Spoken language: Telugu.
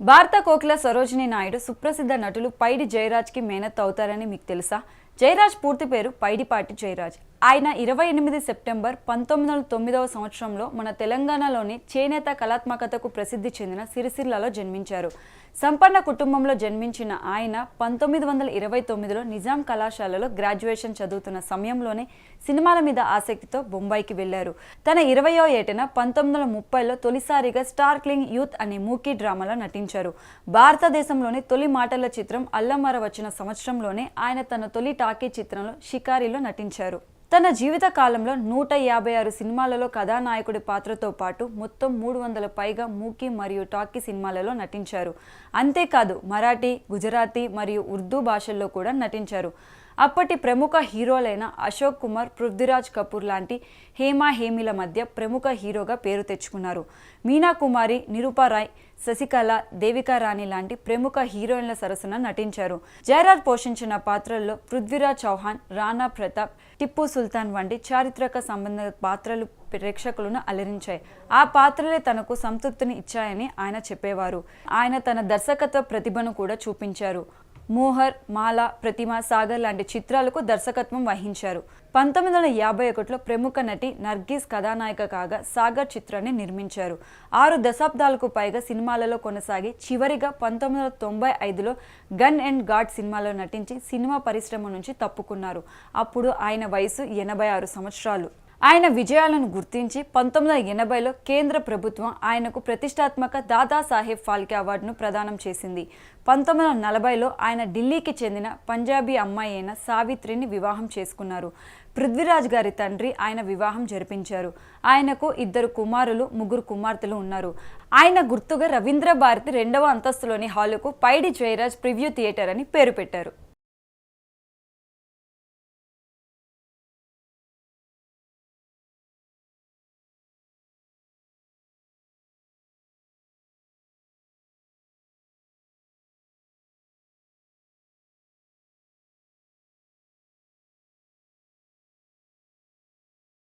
భారత కోకిల సరోజిని నాయుడు సుప్రసిద్ధ నటులు పైడి జయరాజ్కి మేనత్ అవుతారని మీకు తెలుసా? జయరాజ్ పూర్తి పేరు పైడిపాటి జయరాజ్. ఆయన ఇరవై ఎనిమిది సెప్టెంబర్ పంతొమ్మిది వందల తొమ్మిదవ సంవత్సరంలో మన తెలంగాణలోని చేనేత కళాత్మకతకు ప్రసిద్ధి చెందిన సిరిసిల్లలో జన్మించారు. సంపన్న కుటుంబంలో జన్మించిన ఆయన పంతొమ్మిది వందల ఇరవై తొమ్మిదిలో నిజాం కళాశాలలో గ్రాడ్యుయేషన్ చదువుతున్న సమయంలోనే సినిమాల మీద ఆసక్తితో బొంబాయికి వెళ్ళారు తన ఇరవయో ఏటన పంతొమ్మిది వందల ముప్పైలో తొలిసారిగా స్టార్క్లింగ్ యూత్ అనే మూకీ డ్రామాలో నటించారు. భారతదేశంలోని తొలి మాటల చిత్రం అల్లమర వచ్చిన సంవత్సరంలోనే ఆయన తన తొలి టాకీ చిత్రంలో షికారిలో నటించారు. తన జీవిత కాలంలో నూట యాభై ఆరు సినిమాలలో కథానాయకుడి పాత్రతో పాటు మొత్తం మూడు వందల పైగా మూకీ మరియు టాకీ సినిమాలలో నటించారు. అంతేకాదు మరాఠీ గుజరాతీ మరియు ఉర్దూ భాషల్లో కూడా నటించారు. అప్పటి ప్రముఖ హీరోలైన అశోక్ కుమార్ పృథ్వీరాజ్ కపూర్ లాంటి హేమా హేమిల మధ్య ప్రముఖ హీరోగా పేరు తెచ్చుకున్నారు. మీనా కుమారి నిరూపా రాయ్ శశికళ దేవికా రాణి లాంటి ప్రముఖ హీరోయిన్ల సరసన నటించారు. జయరాజ్ పోషించిన పాత్రల్లో పృథ్వీరాజ్ చౌహాన్ రాణా ప్రతాప్ టిప్పు సుల్తాన్ వంటి చారిత్రక సంబంధ పాత్రలు ప్రేక్షకులను అలరించాయి. ఆ పాత్రలే తనకు సంతృప్తిని ఇచ్చాయని ఆయన చెప్పేవారు. ఆయన తన దర్శకత్వ ప్రతిభను కూడా చూపించారు. మోహర్ మాల ప్రతిమ సాగర్ లాంటి చిత్రాలకు దర్శకత్వం వహించారు. పంతొమ్మిది వందల యాభై ఒకటిలో ప్రముఖ నటి నర్గీస్ కథానాయిక కాగా సాగర్ చిత్రాన్ని నిర్మించారు. ఆరు దశాబ్దాలకు పైగా సినిమాలలో కొనసాగి చివరిగా పంతొమ్మిది వందల తొంభై ఐదులో గన్ అండ్ గాడ్ సినిమాలో నటించి సినిమా పరిశ్రమ నుంచి తప్పుకున్నారు. అప్పుడు ఆయన వయసు ఎనభై ఆరు సంవత్సరాలు. ఆయన విజయాలను గుర్తించి పంతొమ్మిది వందల ఎనభైలో కేంద్ర ప్రభుత్వం ఆయనకు ప్రతిష్టాత్మక దాదాసాహెబ్ ఫాల్కే అవార్డును ప్రదానం చేసింది. పంతొమ్మిది వందల నలభైలో ఆయన ఢిల్లీకి చెందిన పంజాబీ అమ్మాయి అయిన సావిత్రిని వివాహం చేసుకున్నారు. పృథ్వీరాజ్ గారి తండ్రి ఆయన వివాహం జరిపించారు. ఆయనకు ఇద్దరు కుమారులు ముగ్గురు కుమార్తెలు ఉన్నారు. ఆయన గుర్తుగా రవీంద్ర భారతి రెండవ అంతస్తులోని హాలుకు పైడి జయరాజ్ ప్రివ్యూ థియేటర్ అని పేరు పెట్టారు.